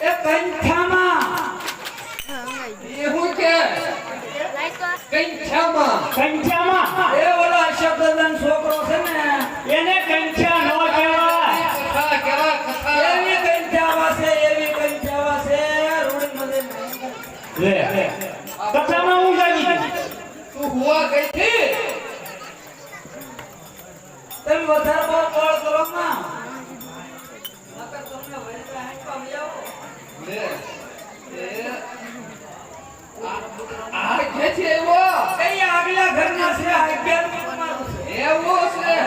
એ કંઠામાં હા, એ હું કે આ. કંઠામાં એ ઓલા શબ્દન છોકરો છે ને એને કંઠા નો કહેવાય. કથા કેવા કથા. એવી કંઠાવા છે એવી કંઠાવા છે રૂડી મદે લે કથામાં હું જાગી તું હુવા ગઈ? થી તમે વધારે બહુ કોળ કરો ના નકર તમને વૈસા હેંકવા આવો લે એ આ- કે છે એવો? કઈ આગલા ઘરના છે? આ અગિયારમું તમારું છે. એવો છે.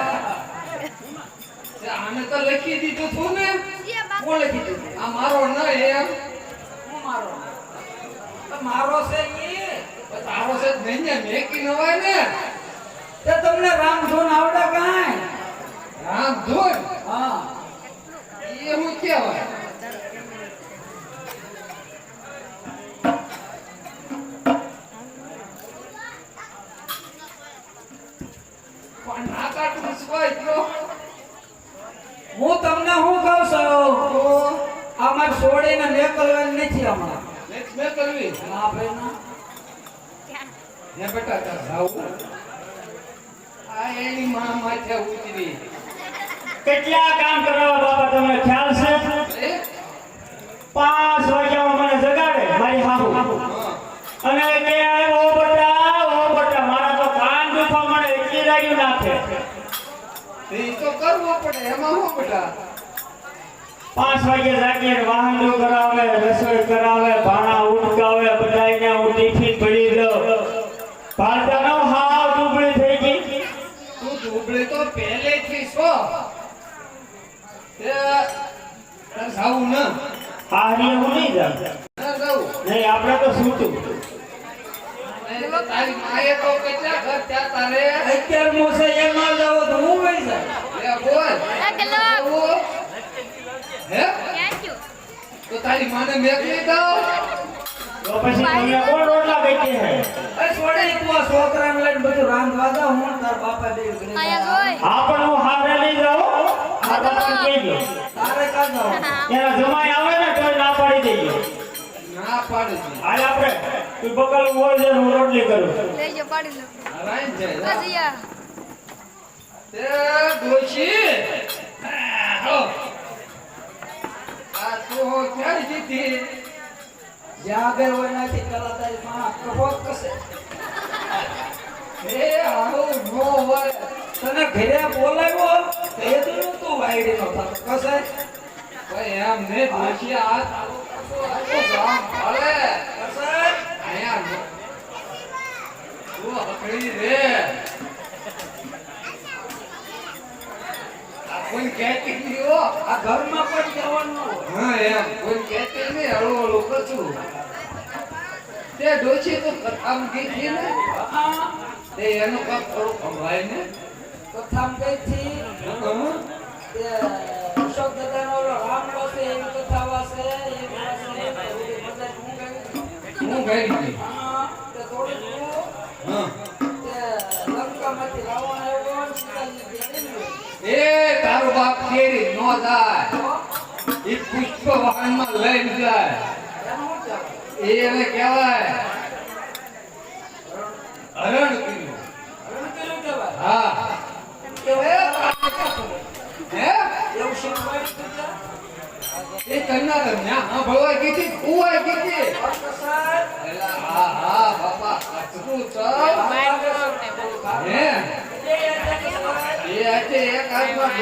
આને તો લખી દીધું તું ને. કોણ લખી દીધું આ મારો ન એમ. હું મારો મારો છે ઈ. તારો છે નહીં ને મેકી નવાય ને. તે તમને રામધૂન આવડે કાંઈ? રામ હા. એ હું કહેવાય પણ ના કાઢું સિવાય તો હું તમને હું કહું છું અમાર છોડીને નથી હમણાં મેં કરવી ના ભાઈ ના. બેટા તાર જાવું આ એની માં માથે ઉતરી. કેટલા કામ કરવા બાપા તમને ખ્યાલ છે? પાંચ વાગ્યા મને જગાડે મારી હાહુ. અને કે ઓ બટા ઓ બટા મારા તો કાન દુખવા મને એટલી લાગ્યું નાખે. એ તો કરવો પડે એમાં હું બેટા પાંચ વાગે જાગે વાહન કરાવે રસોઈ કરાવે ભાણા ઉટકાવે બધાઈને હું ટિફિન ભરી દઉં ભારતાનો હાવ ડૂબળી થઈ ગઈ. તું ડૂબળી તો પહેલેથી છો. તાર જાવું ન? હારી હું નહીં જાઉં? નહીં આપણે તો અને તારી માએ તો કેટલા ઘર ત્યાં તારે અગિયારમું છે એમાં જાઓ તો હું વહી જાય લે બોલ. આ ગલો. આવું? હે? તો તારી માને મેકલી દઉં તો પછી તમને કોણ રોટલા વેચે છે એ છોડી તું આ છોકરાને લઈને બધું રાંધવા દો હું તાર બાપા દે હા પણ હું હારે લઈ જાઉં. આ તારે કા એના જમાઈ આવે ને તો ના પાડી દેજો. ના પાડે. છે હાલ આપણે તું બકલ ઊભો છે હું રોટલી કરું. લઈ જાઓ, પાડી લો. નારાયણ જય આ તે ડોશી. હો આ તું ક્યારે જીતી? જ્યાં આગળ હોય નથી માં કબોક કસે એ આવું નો હોય. તને ઘરે બોલાવ્યો તો તો તું વાયડી નો થતો કસે ભાઈ એમ ને ડોશી આ તારો કસો આ તો જામ આ કોઈ કહેતી નહીં હો આ ઘરમાં પણ જવાનું હા એમ કોઈ કહેતી નહીં હળવું હળવું કશું તે ડોશી તો કથામાં ગઈ ને તે એનું કામ થોડું સંભળાય ને કથામ ગઈ થી? તે અશોક દાદાનો ઓલો રામલો છે એવી કથા વાસે એવી વાસે એવી બધા હું ગઈ હું ગઈ હતી હા તે થોડી તું હં. તે લંકામાંથી રાવણ આવ્યો ને સીતાજી ભેગી એ તારો બાપ કેરી નો જાય. એ પુષ્પ એને કહેવાય? હરણ કહેવાય. હા? હે? એવું? એ ન્યા કીધી કીધી એલા હા હા બાપા અચરું તો હે? એ આજે એક હાથમાં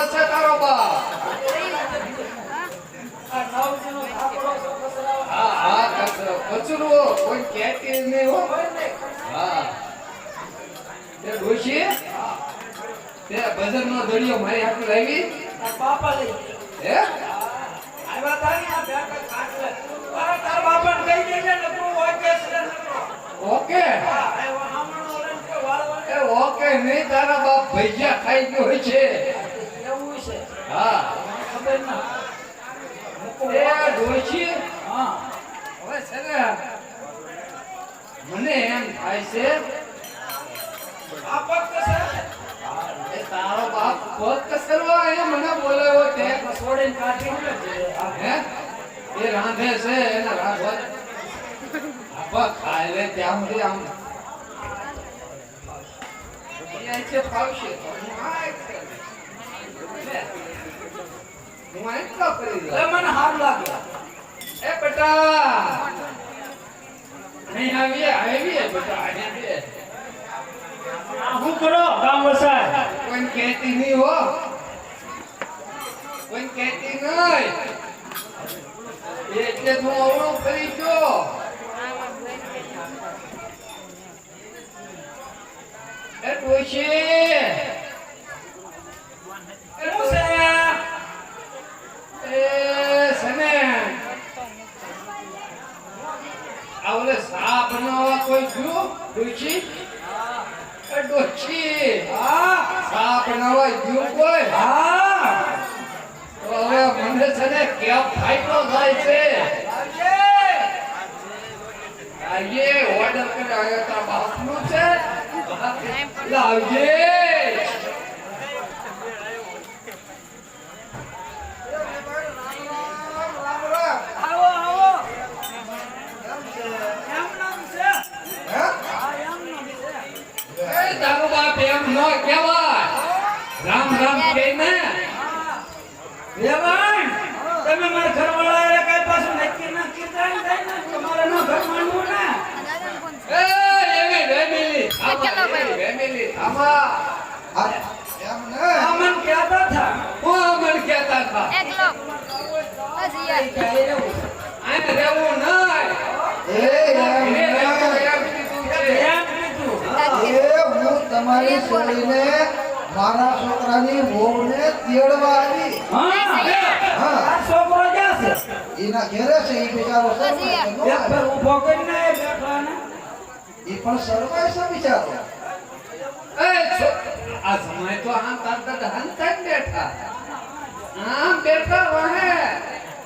હશે તારો કચરો કચરો. કોઈ કહેતી નહીં હો. હા. તે ડોશી તે દળિયો મારી હાથે લાવી. બાપા લઈ. હે? નહીં તારા બાપ ભૈયા ખાઈ ગયો છે. એવું છે. હા. ખબર ના. એ ડોશી. હા. મને એમ થાય છે આ છે તારો બાપ પગ કસરવા અહીંયા મને બોલાવ્યો તે છોડીને કાઢી ઉડે છે આ હે એ રાંધે છે એને રાંધવા આપા ખાય લે ત્યાં સુધી આમ અહીંયા છે ફાવશે તો હું આ એક કરું. લે. હું આ એટલો કરી દઉં. એ મને હારું લાગે એ બેટા નહીં આવીએ આવીએ બેટા આવીએ આ શું કરો કામ વસાય કોઈ કહેતી નહીં હો. કોઈ કહેતી નહીં. એટલે તું અવળું કરી ગયો. એ ડોશી. શું છે એ સને. આ ઓલે સા બનાવવા કોઈ ગયું? ડોશી? એ ડોશી હા. સા બનાવવા ગયું કોઈ? હા. તો હવે મને છે ને કેમ થાય છે? આવજે આજે ઓર્ડર કરી તારા બાપનું છે. લાવજે આવો આવો એમ નામ છે હા એમ નામ છે એ તારો બાપ એમ ન કહેવાય રામ કહીને વેવાણ તમે મારા ઘરવાળા હારે કાંઈ પાછું નક્કી ના કીધા ને ના? તમારે ન ઘર માનવું ને? એ એવી ફેમિલી આમાં ફેમિલી આમાં ને કહેતા હતા હું કહેતા હતા એકલો બસ યાર. આને રહેવું નહીં એ તમારી મારા છોકરાની વહુને તેડવા આવી. હા હા છોકરો ક્યાં છે? એના ઘેરે છે એ બિચારો ફેર ઊભો કરીને એ એ પણ સરવાય છે બિચારો. એ આ સમય તો આમ તાર તાર હંતા જ બેઠા. આમ બેઠા વહે.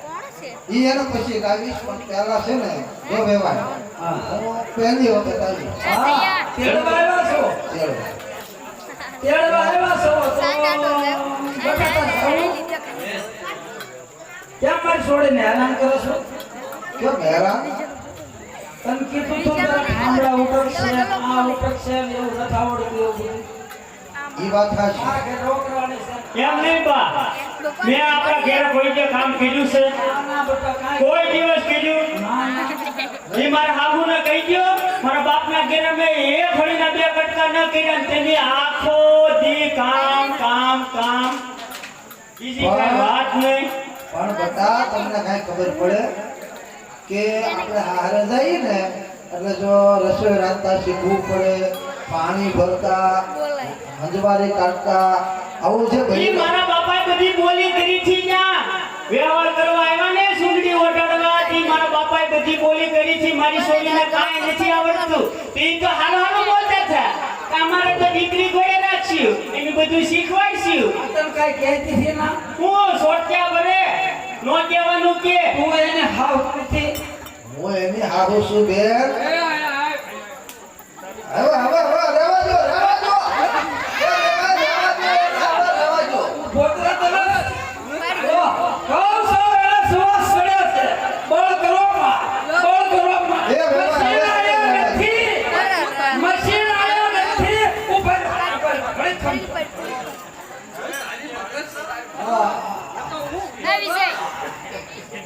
કોણ છે? ઈ એને પછી લાવીશ પણ પહેલા છે ને જો વ્યવહાર હા. પહેલી વખત આવી. હા તેડવા આવ્યા છો? તેડવા. હેરાન કરો છો કેમ કીધું ને ને નહીં મેં આપણા ઘેર કોઈ જે કામ કર્યું છે ના ના કાંઈ દિવસ કીધું ના ના એ મારા કહી દ્યો મારા બાપના ઘેર મેં એક ઘડીના બે કટકા ન કર્યા તેની આખો દી કામ કામ કામ. બીજી કઈ વાત નહીં. પણ બટા તમને કઈ ખબર પડે કે આપણે હારે જઈએ ને એટલે જો રસોઈ રાંધતા શીખવું પડે પાણી ભરતા હજવારી કાઢતા આવું છે ભાઈ મારા બાપાએ બધી બોલી કરી છે ત્યાં વ્યવહાર કરવા આવ્યા ને સુંદરી બાપાએ બધી બોલી કરી છે મારી છોડીને કાંઈ નથી આવડતું. તે તો હાલો હાલો બોલતા હતા. કે અમારે તો દીકરી ગોળે નાખ્યું એનું બધું શીખવાડશું. તમ કાંઈ કહેતી છે ના હું સોટ્યા ભરે નો કહેવાનું કે. તું એને હાવ કરતી. હું એને હારું છું બેન. હવે હવે હવે રહેવા દો રહેવા દો એ રહેવા રહેવા દો રહેવા રહેવા દો પોતરા તને જો, કહું છું એને સુવાસ ચડ્યો છે. બળ કરવામાં, બળ કરવામાં. એ બાબા, મશીન હવે આવ્યો હવે. નથી. બરાબર. મશીન આવ્યો નથી. ઊભા રહો, ઊભા રહો. ઘડીક ખાલી ખમ. પડતું. હા, ના વિજય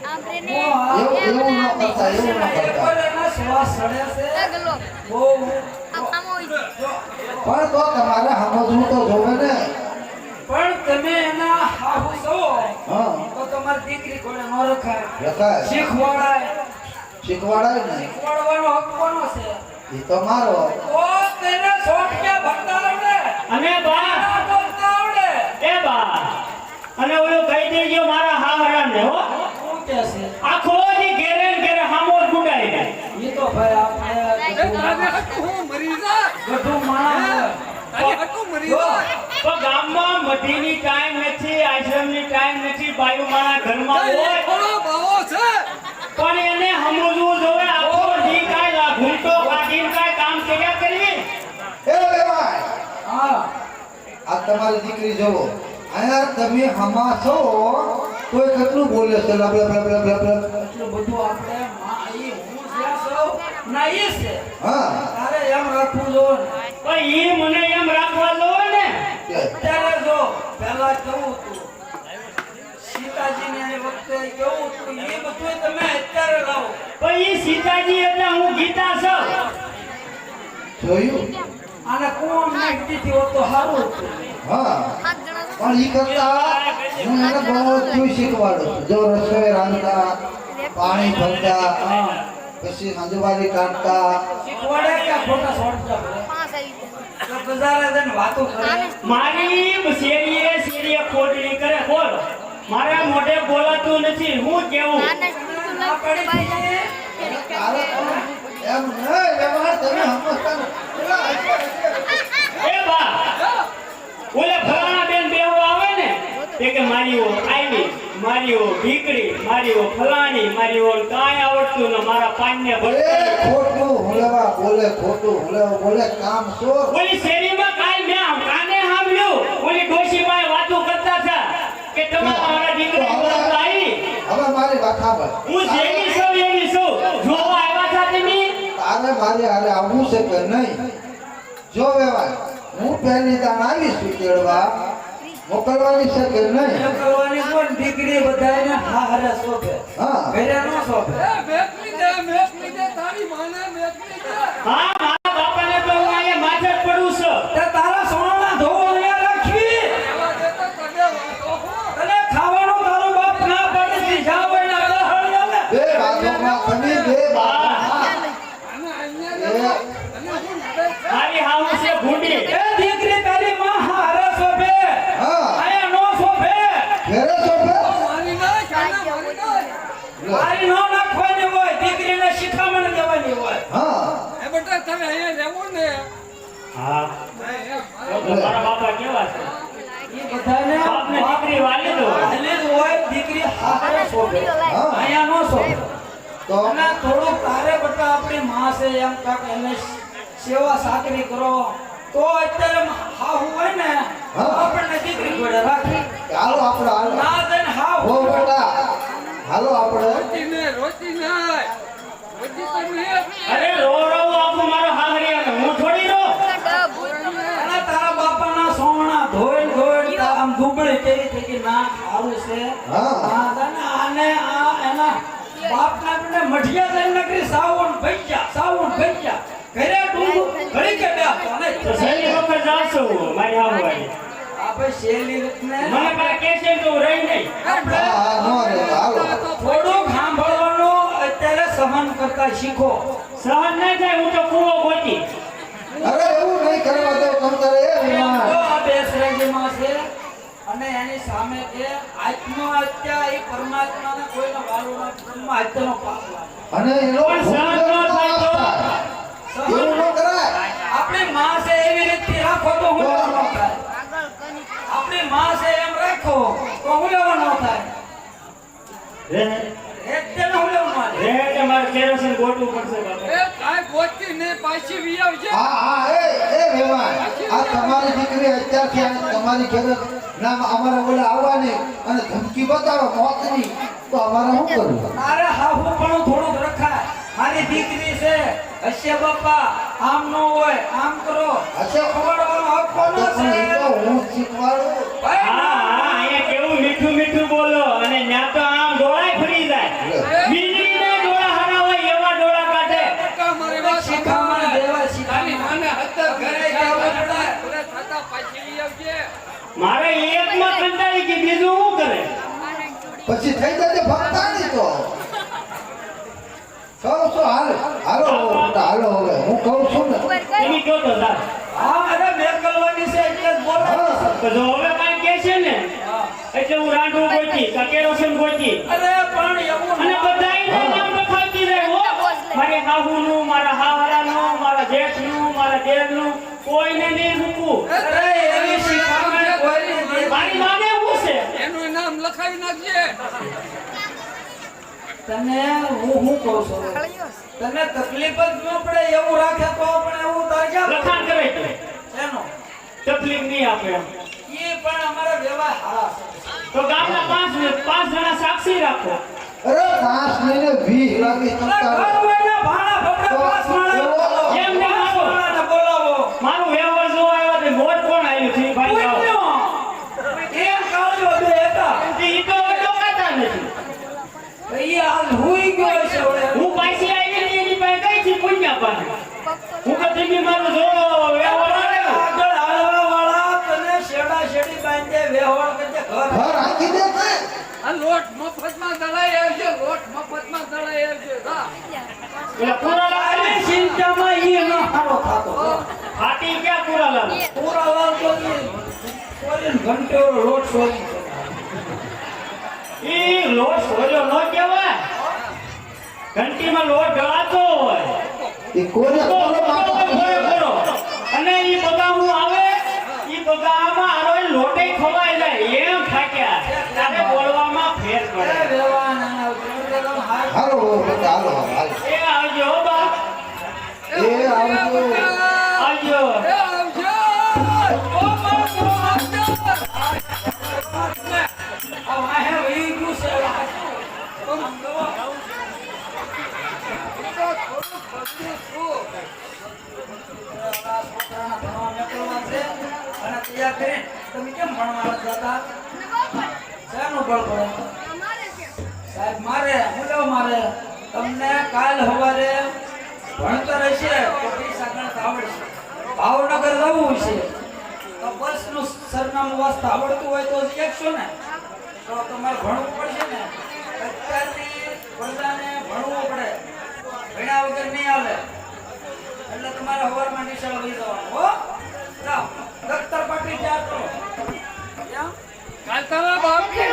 આપણે ને એવું એવું ન કરતા એવું ન એક કરતા વાર એના સુવાસ ચડે છે. અગલો બહુ આ કામ હોય છે. પણ તો તમારે સમજવું તો જોવે ને પણ તમે એના હાહુ છો હા તો તમારી દીકરી કોને ન રખાય રખાય શીખવાડાય. શીખવાડાય ને શીખવાડવાનો હક કોનો છે? એ તો મારો ઓ તેને સોટક્યા ભરતા આવડે. અને બા. બોલતા આવડે. એ બા. અને ઓલું કહી દેજો મારા હાહરાને હો. શું કે છે? આખો દી ઘેરે ઘેરે હામો ગુડાઈ જાય. ઈ તો ભાઈ આપણે હું મરી જા બધું માણસ. તારી હાટુ મરી જા. પણ ગામમાં મઢીની ટાઈમ નથી આશ્રમની ટાઈમ નથી બાયુ મારા ઘરમાં હોય. થોડો છે. સમજવું જોવે આખો કાઢીને કામ કર્યા કરવી એ હા આ તમારી દીકરી જોવો. અહીંયા તમે હમા છો કોઈ કેટલું બોલે છે. લા લા લા લા લા. લા. એટલું બધું આપણે માં આઈ હું જ્યાં છું ના ઈ છે. હા. તારે એમ રાખવું જો. પણ ઈ મને એમ રાખવા લો ને. કે અત્યારે જો પહેલા કહું હતું. સીતાજીને એ વખતે કેવું હતું એ બધું તમે અત્યારે લાવો. પણ ઈ સીતાજી એટલે હું ગીતા છું. જોયું? આને કોણ નાખી તો સારું હા. પણ ઈ કરતા હું એને બહુ જ શીખવાડું જો રસોઈ રાંધતા પાણી ભરતા પછી સાંજવારી કાઢતા. શીખવાડે કે ખોટા છોડતા? પડે? પાંચ આવી ગયા. તો બજારે જઈને વાતો કરે. મારી શેરીએ શેરીએ ખોટણી કરે બોલ. મારા મોઢે બોલાતું નથી. હું કેવું? એ બા ઓલે ફલાણા બેન આવે ને તે કે મારી ઓ આવી મારી ઓ ભીકડી મારી ઓ ફલાણી મારી ઓ કાંઈ આવડતું ને મારા પાન ને ભરતી ખોટું હુલેવા બોલે ખોટું હુલેવા બોલે કામ શું ઓલી શેરીમાં કાંઈ મેં કાને સાંભળ્યું? ઓલી ડોશીમાએ વાતો કરતા હતા કે તમારા મારા દીકરા આવી હવે મારી વાત સાંભળ. હું જેવી છું એવી છું. જોવા આવ્યા હતા તમે તારે મારે હારે આવવું છે કે નહીં? જો વેવાય હું પહેલી દાણ છું કેળવા મોકલવાની છે કે નહીં? મોકલવાની કરવાની કોણ? દીકરી બધાને હારા સોપે હા. ઘરે નો શોભે એ મેકલી દે મેકલી દે તારી માને મેકલી દે હા મારા બાપાને તો હું અહીંયા માથે જ પડું છું તે તારા સોનાના ધોવા અહીંયા રાખવી એવા દેતા તને વાતો હો અને ખાવાનું તારો બાપ ના પાડે છે જાવ એના ગહળ આવે બે બાજુમાં તમે બે બાજુમાં અને અહીંયા એ તને હું નડે છે મારી હાવ છે ભૂંડી એ દીકરી તારી માં હારે શોભે હા અહીંયા નો શોભે ઘરે શોભે મારી ના કાના મારી ના લે. મારી નો નાખવાની હોય દીકરીને શિખામણ દેવાની હોય હા એ બેટા તમે અહીંયા રહેવું ને હા નહીં, એ તો તો મારા બાપા કેવા છે? બધાને બાપને દીકરી વાલી દો. વાલી હોય દીકરી હારે શોભે. અહીંયા નો શોભે. તો? અને થોડુંક તારે બટા આપણી માં છે એમ કાક એને સેવા સાકરી કરો. તો અત્યારે હાહુ હોય ને તો આપણને દીકરી જોડે રાખે. ચાલો આપણે હાલો. ના હો બેટા હાલો આપણે. રોટી ને રોટી ના રોટી તો નહીં અરે રો છે. હા. હા, તને આને આ એના બાપના બેટા મઢિયા જઈને નકરી સાવણ ભૈયા સાવણ ભૈયા ઘરે ડુંગું ઘડી કે બે તને છેલ્લી વખત જાશો? મારી હાવ વાળી. આ ભાઈ મને કાંઈ કહેશે ને તો રહી નહીં. હા નો રે હાલો થોડુંક સાંભળવાનું અત્યારે સહન કરતા શીખો. સહન નહીં થાય હું તો કૂવો ગોતી. અરે એવું નહીં કરવા દો તમ તારે એ જો તો આ બેસરાજીમાં છે. અને એની સામે જે આત્મહત્યા એ પરમાત્માને કોઈનો વાલો ન બ્રહ્મા હત્યાનો પાપ અને એનો એવું ન કરાય. આપણી માં છે એવી રીતે રાખો તો હું લેવા ન થાય. આપણી માં છે એમ રાખો તો હું લેવા ન થાય રે એટલે હું લેવા ન રે એટલે મારે કેરોસીન ગોતવું પડશે બાપા? એ કાંઈ ગોતી ને પાછી વી આવજે. હા હા એ એ વિમાન આ તમારી દીકરી અત્યારથી તમારી ઘરે ના અમારે બોલે આવવાની અને ધમકી બતાવો મોતની તો અમારે શું કરવું? અરે હા હું પણ થોડુંક રખાય. મારી દીકરી છે. હશે બાપા આમ ન હોય આમ કરો. હશે. ખવડાવવાનો હક કોનો છે? હું શીખવાડું. હા હા અહીંયા કેવું મીઠું મીઠું બોલો અને ન્યા તો આમ ડોળાય ફરી જાય વીજળીને ડોળા હારા હોય એવા ડોળા કાઢે કાકા મારી વાત શિખામણ દેવા તારી શિખામણ માને હત્તર ઘરે ઘરે જવું જવું પડે. પડે થતા પાછી વી આવજે મારે એકમાં કંટાળી કે બીજું શું કરે? પછી થઈ જશે ભક્તાની તો. કહું છું હાલ હાલો હાલો હવે. હું કહું છું ને. એની કહો તો સર. હા અરે મેકલવાની છે એટલે બોલો. તો જો હવે કાઈ કે છે ને એટલે હું રાંધું ગોતી કાં કેરોસીન ગોતી. અરે પણ એવું અને બધાય બધાયને નામ લખાવતી રહે હો. મારી હાહુનું મારા હાહરાનું મારા જેઠનું કોઈને નહીં મૂકું અરે એવી શિખામણ મારી માને હું છે એનું નામ લખાવી નાખજે. તને હું હું કહું છું? તને તકલીફ જ ન પડે એવું રાખે તો પણ એવું તારે લખાણ કરે એનો તકલીફ નહીં આપે એ પણ અમારા વ્યવહાર હારા તો ગામના પાંચ પાંચ જણા સાક્ષી રાખો. અરે પાંચ લઈને વીસ લાગી અરે ઘર હોયને ભાણા ભપડા પાંચ માણસ એમ નહીં પાંચ માનો. માણસને બોલાવો મારું વ્યવહાર જો આવ્યો તે મોજ કોણ આવ્યું છે એ ભાઈ જાઓ. પુણ્યો. એમ કાળજો બે હતા ઈ તો હવે ડોકાતા નથી ઈ હાલ હુઈ ગયો છે હવે. હું પાછી આવી ને એની પાસે ગઈ છું પુણ્યા પાસે હું તો ધીમી મારું જો વ્યવહાર આવ્યો આગળ હાલવા વાળા તને શેડા શેડી બાંધે વ્યવહાર કરજે ઘર દે ને આ લોટ મફતમાં દળાઈ આવજો લોટ મફતમાં દળાઈ આવજો. જા. એટલે પુરાલાલ ચિંતામાં ઈ ન હારો થાતો ફાટી ક્યાં પુરાલાલ પુરાલાલ તો સોરીને ઘંટેરો લોટ સોરી ઈ લોટ સોજો ન કહેવાય. ઘંટીમાં લોટ ઢળાતો હોય. એ કોરે ખોરો ખોરો. અને ઈ બદામું આવે ઈ આમાં લોટે ખવાય જાય. એમ થાક્યા ત્યારે બોલવામાં તમે કેમ ભણવા જતા? સાહેબ, મારે હું મારે. તમને કાલ સવારે ભણતર હશે આવડશે. ભાવનગર જવું છે તો બસનું સરનામું વાંચતા આવડતું હોય તો એકસો ને? તો તમારે ભણવું પડશે ને? અત્યારની પ્રજાને ભણવું પડે. ભણ્યા વગર નહીં આવે એટલે તમારે સવારમાં નિશાળ લઈ જવાનું, હો? જાઓ દફતર પાટી તૈયાર કરો ક્યાં? કાલ તારા બાપની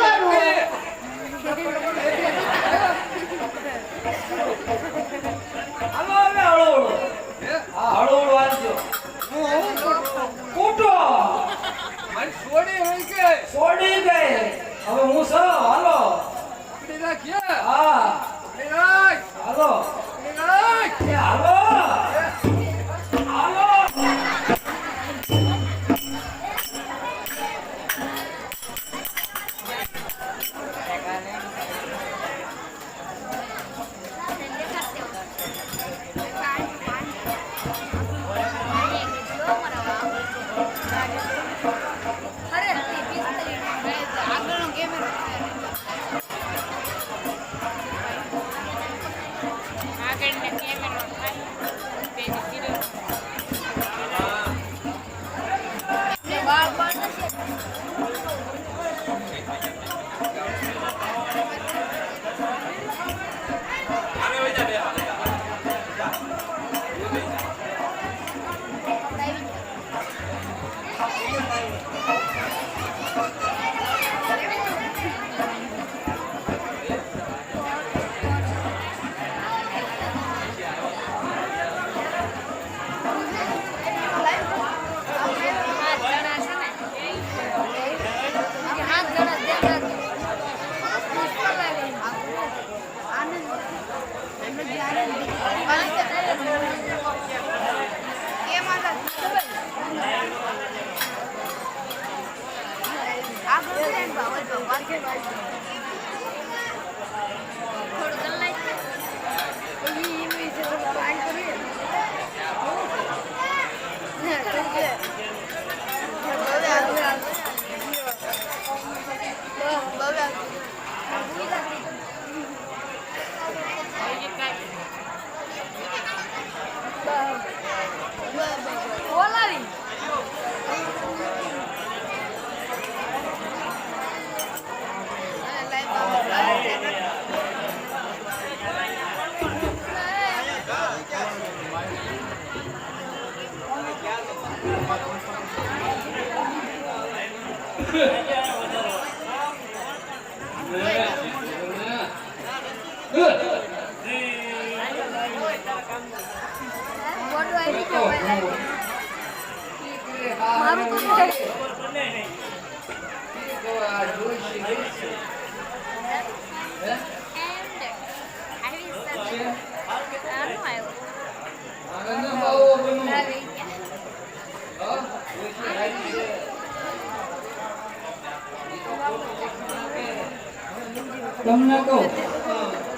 તમને કહું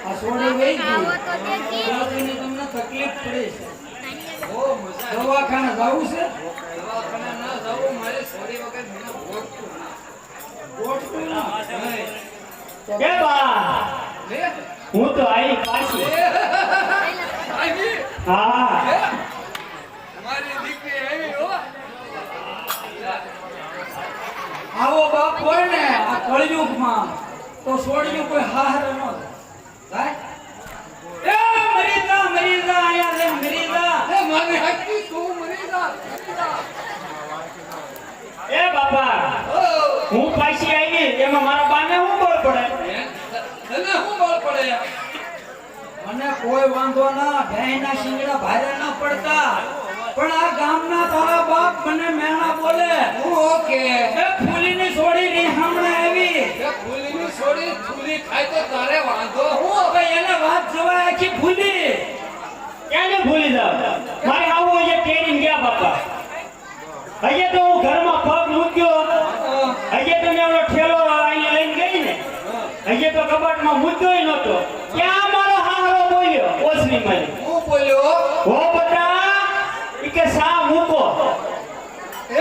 આ સોડી વહી ગઈ તો તમને તકલીફ પડી છે. બહુ મજા આવી. દવાખાને જવું છે? દવાખાને ન જવું, મારે સોરી વગર મને ગોઠવું ના. ના. કે બા હું તો આવી પાછી. હા. હે? મારી દીકરી આવી હો. આવો બાપ હોય ને આ કળયુગમાં. તો સોડિયું કોઈ હાર ન થાય. એ મરીદા મરીદા આયા રે મરીદા. એ મારી હાકી તું મરી જા મરી જા. એ બાપા હું પાછી આવી એમાં મારા બાને હું બોલ પડે? તને હું બળ પડે? મને કોઈ વાંધો ના ભેંના શિંગડા ભારે ના પડતા. પણ આ ગામના તારા બાપ મને મેણા બોલે. ઓકે. એ ફૂલીની છોડી રી હમણાં આવી. એ ફૂલીની છોડી ફૂલી ખાય તો તારે વાંધો. હું હવે એને વાત જોવા આખી ભૂલી. ક્યાંને ભૂલી જાવ મારે આવું અહીંયા ટ્રેનિંગ ગયા બાપા. અહીંયા તો હું ઘરમાં પગ મૂક્યો. અહીંયા તો મેં ઠેલો અહીંયા લઈને ગઈ ને. અહીંયા તો કબાટમાં મૂક્યો નહોતો. ક્યાં મારો હારો બોલ્યો? ઓસની મારી. હું બોલ્યો? હો બટા કે સા મૂકો?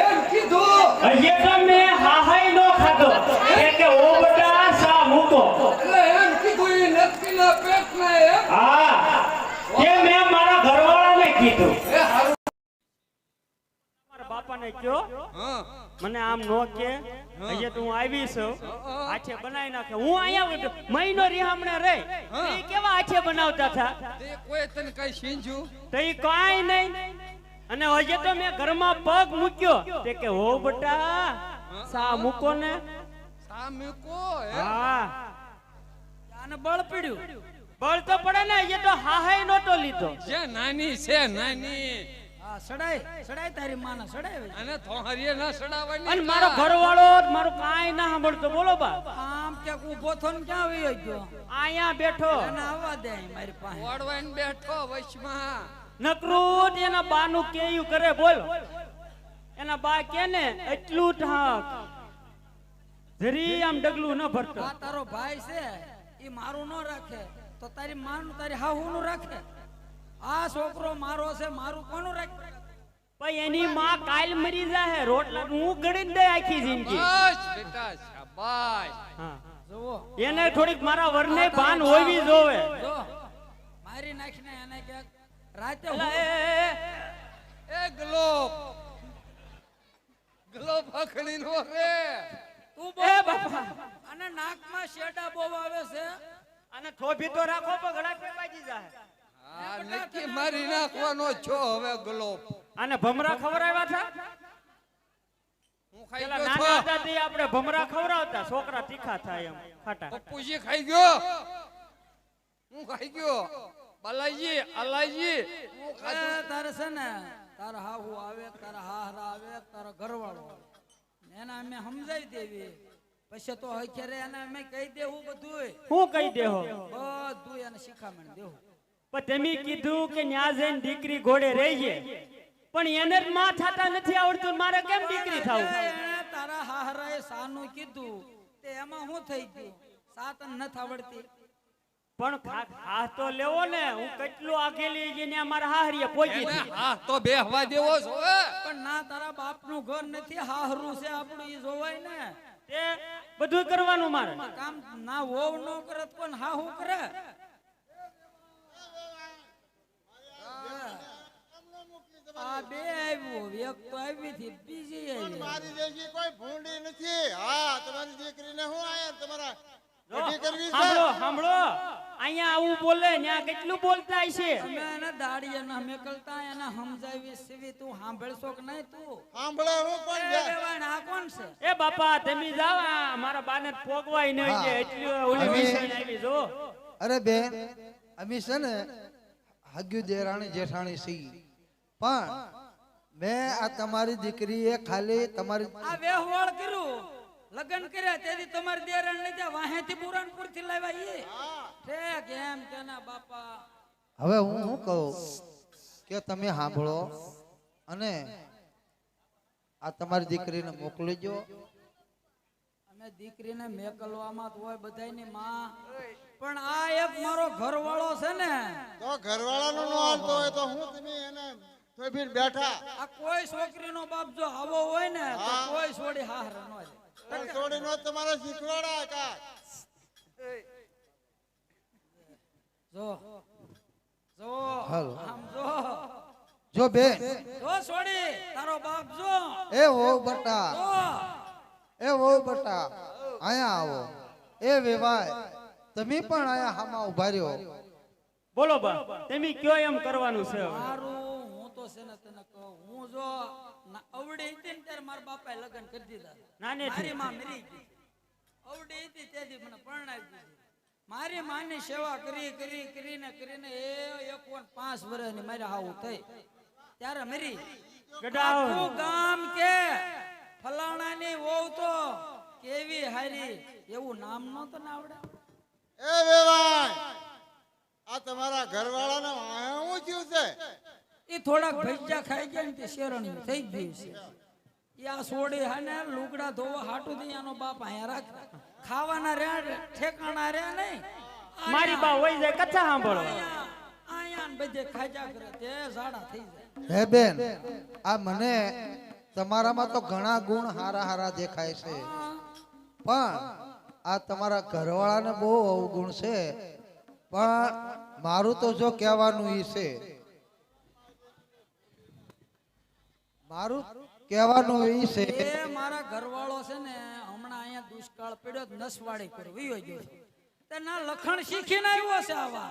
એમ કીધું. હજી તો મેં હાહાઈ નો ખાધો એ કે ઓ બટા સા એટલે એમ કીધું એ નક્કીના પેટને એમ હા. એ મેં મારા ઘરવાળાને કીધું. એ મારા બાપાને કયો? મને આમ નો કે હજી તો હું આવી છું. આછે બનાવી નાખે. હું અહીંયા મહિનો રિહામણે રહી ઈ કેવા આછે બનાવતા હતા તે કોઈ તને કઈ સીંજ્યું તો ઈ કાંઈ નહીં. અને હજે તો મેં ઘરમાં પગ મૂક્યો. તે કે હો બટા સા મૂકો ને? સામે કો હા આને બળ પડ્યું. બળ તો પડે ને હજી તો હાહાઈ નહોતો લીધો. જે નાની છે નાની. હા સડાય સડાય તારી માને સડાય અને થોહરીએ ના સડાવવાની અને મારો ઘરવાળો જ મારું ના સાંભળતો બોલો બા. આમ ઊભો ક્યાં વયો ગયો? આયા બેઠો. અને આવવા દે મારી પાસે. બેઠો વચમાં. નકરું એના બાનું કેયું કરે બોલો. એના બા કે ને એટલું ઠાક જરી આમ ડગલું ન ભરતો. આ તારો ભાઈ છે એ મારું ન રાખે. તો તારી માનું તારી હાહુનું રાખે. આ છોકરો મારો છે મારું કોનું રાખે? ભાઈ એની માં કાલ મરી જાહે રોટલા હું ગણી દે આખી જિંદગી. બસ બેટા શાબાશ. હા. જુઓ. એને થોડીક મારા વરને ભાન હોવી જોવે. જો મારી નાખીને એને કે રાતે એ, ગ્લોબ. ગ્લોબ પકડી નો રે તું એ બોલ. બાપા. અને નાકમાં શેડા બહુ આવે છે. અને થોભી તો રાખો પણ ઘણા પેપાજી જાય આ નક્કી મારી નાખવાનો છો હવે ગ્લોબ આને ભમરા ખવડાવ્યા હતા હું ખાઈ ગયો છો? હતા આપણે ભમરા ખવડાવતા છોકરા તીખા થાય એમ ખાટા. પપ્પુજી ખાઈ ગયો? હું ખાઈ ગયો? બાલાજી અલાજી હું એ ખાધું તારે છે ને તારા હાહુ આવે તારા હાહરા આવે તારા ઘરવાળો આવે. એને અમે સમજાવી દેવી. પછી તો હખેરે એને અમે કહી દેવું બધું હું કહી દેહો? બધું એને શીખામણ દેવું. પણ તમે કીધું કે ન્યા જઈને દીકરી ઘોડે રહીએ. પણ એને જ માં થાતા નથી આવડતું. મારે કેમ દીકરી થાવું? તારા તારા હાહરાએ સાનું કીધું તે એમાં શું થઈ ગયું? સાતન નથી આવડતી પણ ખા- ખા તો લેવો ને. હું કેટલું આગેલી જઈને અમારા હાહરીએ પહોંચી હતી. હા તો બેહવા દેવો છો પણ ના તારા બાપનું ઘર નથી હાહરું છે આપણું ઈ જોવાય ને. તે બધું કરવાનું મારે. કામ ના હોવ નો કરત પણ હા હું કરે. આ બે આવ્યું એક તો આવી હતી બીજી આવી. મારી જેવી કોઈ ભૂંડી નથી. હા તમારી દીકરીને હું આયા તમારા કરવી છે? સાંભળો સાંભળો અહીંયા આવું બોલે ત્યાં કેટલું બોલતા છે? અમે એને દાડીએ ના મેકલતા એને સમજાવી સીવી તું સાંભળશો કે નહીં તું? સાંભળે હું પણ જાય આ કોણ છે? એ બાપા તમે જાઓ મારા બાને પોગવાય નહીં છે એટલી ઓલી વિષય આવી જો. અરે બેન અમે છે ને હગ્યુ દેરાણી જેઠાણી સી પણ મેં આ તમારી દીકરીએ ખાલી તમારી આ વેહવાળ કર્યું. લગ્ન કર્યા તેથી તમારી દેરાણ લીધા વાહેથી પુરાણપુરથી લાવ્યા ઈ. ઠેક એમ તેના બાપા. હવે હું શું કહું? કે તમે સાંભળો અને આ તમારી દીકરીને મોકલીજો અને અમે દીકરીને મેકલવામાં તો હોય બધાયની માં. પણ આ એક મારો ઘરવાળો છે ને. તો ઘરવાળાનો નો હાલતો હોય તો હું તમે એને થોભીને બેઠા? આ કોઈ છોકરીનો બાપ જો આવો હોય ને તો કોઈ છોડી હાર ન દે પણ છોડીનો તમારે શીખવાડા કાક. જો. જો. આમ જો. જો બેન. જો છોડી તારો બાપ જો. એ હો બટા. એ હો બટા. અહીંયા આવો. એ વેવાય. તમે પણ અહીંયા હામાં ઊભા રહ્યો. બોલો બા તમે કયો એમ કરવાનું છે મારું હું તો છે ને તને કહું હું જો અવળી હતી ને ત્યારે મારા બાપાએ લગ્ન કરી દીધા. નાની મારી માં મરી ગઈ. અવડે હતી તેથી મને પરણાવી દીધી. મારી માની સેવા કરી કરી કરીને કરીને એ એકોન પાંચ વર્ષની મારે આવું થઈ. ત્યારે મરી. આખું ગામ કે ફલાણાની વહુ તો કેવી હારી. એવું નામ ને આવડે. એ વેવાય આ તમારા ઘરવાળાને હું થયું છે? એ થોડાક ભજીયા ખાઈ ગયા ને તે શેરણ થઈ ગયું છે. એ આ સોડી હાને લુગડા ધોવા હાટું થી આનો બાપ અહીંયા રાખ. ખાવાના રહ્યા ઠેકાણા રહ્યા નહીં. મારી બા હોય જાય કથા સાંભળો અહીંયા ને બધે ખાજા કરે તે ઝાડા થઈ જાય. હે બેન આ મને તમારામાં તો ઘણા ગુણ હારા હારા દેખાય છે. પણ આ તમારા ઘરવાળાને બહુ અવગુણ છે. પણ મારું તો જો કહેવાનું ઈ છે મારું કહેવાનું ઈ છે. એ મારા ઘરવાળો છે ને હમણાં અહીંયા દુષ્કાળ પડ્યો તો નસવાડી પર વયો ગયો તે ના લખણ શીખીને આવ્યો છે આવા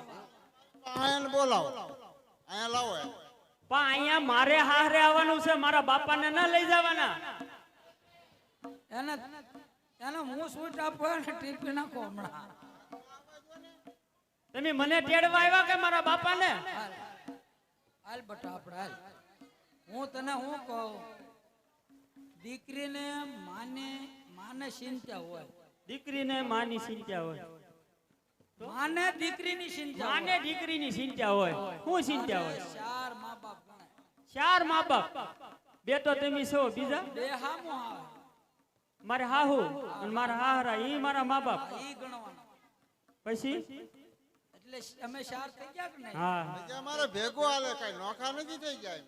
અહીંયા બોલાવો. અહીંયા લાવો પણ અહીંયા મારે હારે આવવાનું છે મારા બાપાને ના લઈ જવાના. એને એને હું સ્વીટ આપો ને ટીપી નાખો હમણાં. તમે મને તેડવા આવ્યા કે મારા બાપાને? ને હાલ બટા આપણે હાલ. હું તને હું કહું? દીકરીને માને માને ચિંતા હોય. દીકરીને માની ચિંતા હોય. માને દીકરીની ચિંતા માને દીકરીની ચિંતા હોય. શું ચિંતા હોય? ચાર મા બાપ ગણાય ચાર મા બાપ. બે તો તમે છો બીજા? બે હામો આવે. મારે હાહુ અને મારા હાહરા ઈ મારા મા બાપ. ઈ ગણવાના. પછી? એટલે અમે ચાર થઈ ગયા કે નહીં? હા. મારે અમારે ભેગું હાલે કઈ નોખા નથી થઈ જાય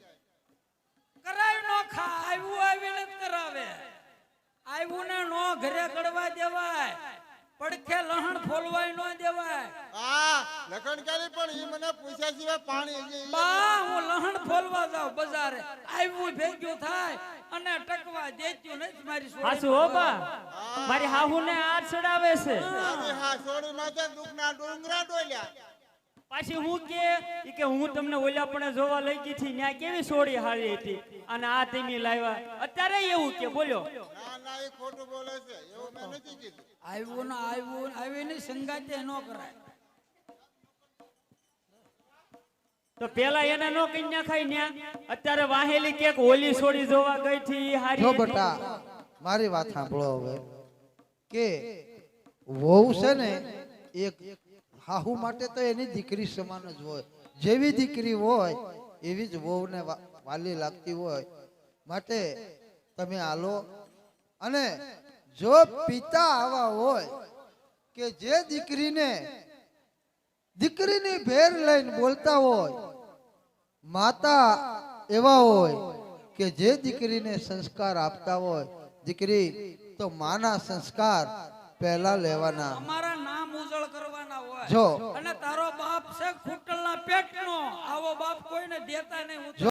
કરાય નો ખા આવ્યું આવીને જ કરાવે. આવ્યું ને નો ઘરે કડવા દેવાય. પડખે લહણ ફોલવાય નો દેવાય. હા લખણ ક્યારે પણ ઈ મને પૂછ્યા સિવાય પાણી બા હું લહણ ફોલવા જાવ બજારે. આવ્યું ભેગ્યું થાય અને ટકવા દેત્યું નથી મારી. હાસુ હો બા. મારી હાહુ ને આ ચડાવે છે. આની હા સોડી માથે દુઃખના ડુંગરા ડોલ્યા. પાછી હું કે ઈ કે હું તમને ઓલા પણ જોવા લઈ ગઈ હતી ત્યાં કેવી સોડી હારી હતી? અને આ તેમી લાવ્યા અત્યારે એવું કે બોલ્યો ના ના એ ખોટું બોલે છે. એવું મેં નથી કીધું. આવ્યું ને આવ્યું આવી ને સંગાતે ન કરાય. તો પેલા એને નો કઈ નાખાય ન્યા. અત્યારે વાહેલી કેક હોલી સોડી જોવા ગઈ હતી ઈ હારી જો બટા મારી વાત સાંભળો હવે. કે વહુ છે ને એક હાહુ માટે તો એની દીકરી સમાન જ હોય. જેવી દીકરી હોય, એવી જ વહુને વાલી લાગતી હોય. માટે તમે આલો અને જો પિતા આવા હોય કે જે દીકરીને, દીકરીની ભેર લઈને બોલતા હોય, માતા એવા હોય કે જે દીકરીને સંસ્કાર આપતા હોય, દીકરી તો માના સંસ્કાર પહેલા લેવાના. અમારા નામ ઉજળ કરવાના. હોય જો. અને તારો બાપ છે પેટ પેટનો. આવો બાપ કોઈને દેતા નહીં.